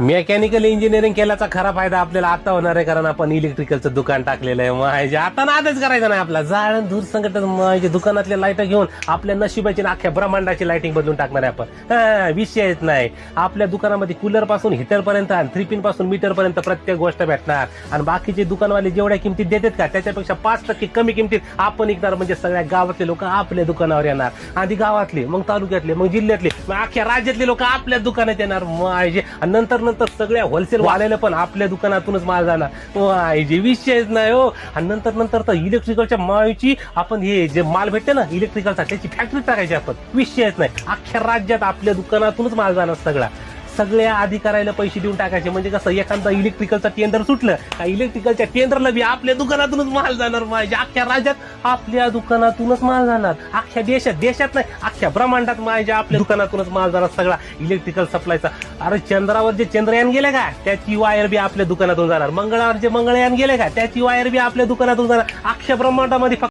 Mechanical engineering केल्याचा खरा फायदा आपल्याला आता होणार आहे कारण आपण इलेक्ट्रिकलचं दुकान टाकलेलं आहे. माहिती आता नादच करायचा नाही आपला. जाळण धूर संकट म्हणजे दुकानातल्या लाइट घेऊन आपल्या नशिबाची अख्ख्या ब्रह्मांडाची लाइटिंग बदलून टाकणार आहे आपण. विषय विषयच नाही. आपल्या दुकानामध्ये कूलरपासून हिटर पर्यंत आणि थ्री पिनपासून मीटर पर्यंत प्रत्येक गोष्ट भेटणार. आणि बाकीचे दुकानवाले जेवढ्या किमतीत देतात का त्याच्यापेक्षा पाच टक्के कमी किमतीत आपण विकणार म्हणजे सगळ्या गावातले लोक आपल्या दुकानावर येणार. आधी गावातले मग तालुक्यातले मग जिल्ह्यातले मग अख्ख्या राज्यातले लोक आपल्या दुकानात येणार. माझे आणि नंतर नंतर सगळ्या होलसेल वाल्याला पण आपल्या दुकानातूनच माल झाला. जे विषयच नाही हो. आणि नंतर नंतर तर इलेक्ट्रिकलच्या माळीची आपण हे जे माल भेटते ना इलेक्ट्रिकलचा त्याची फॅक्टरी टाकायची आपण. विषयच नाही. अख्ख्या राज्यात आपल्या दुकानातूनच माल जाणार सगळा. सगळ्या अधिकाऱ्याला पैसे देऊन टाकायचे. म्हणजे कसं एखादा इलेक्ट्रिकलचा टेंडर सुटलं का इलेक्ट्रिकलच्या टेंडरला बी आपल्या दुकानातूनच माल जाणार. माझ्या अख्ख्या राज्यात आपल्या दुकानातूनच माल जाणार. अख्ख्या देशात देशात नाही अख्ख्या ब्रह्मांडात माझ्या आपल्या दुकानातूनच माल जाणार सगळा इलेक्ट्रिकल सप्लायचा अरे चंद्रावर जे चंद्रयान गेले का त्याची वायर बी आपल्या दुकानातून जाणार. मंगळावर जे मंगळयान गेले का त्याची वायर बी आपल्या दुकानातून जाणार. अख्ख्या ब्रह्मांडामध्ये फक्त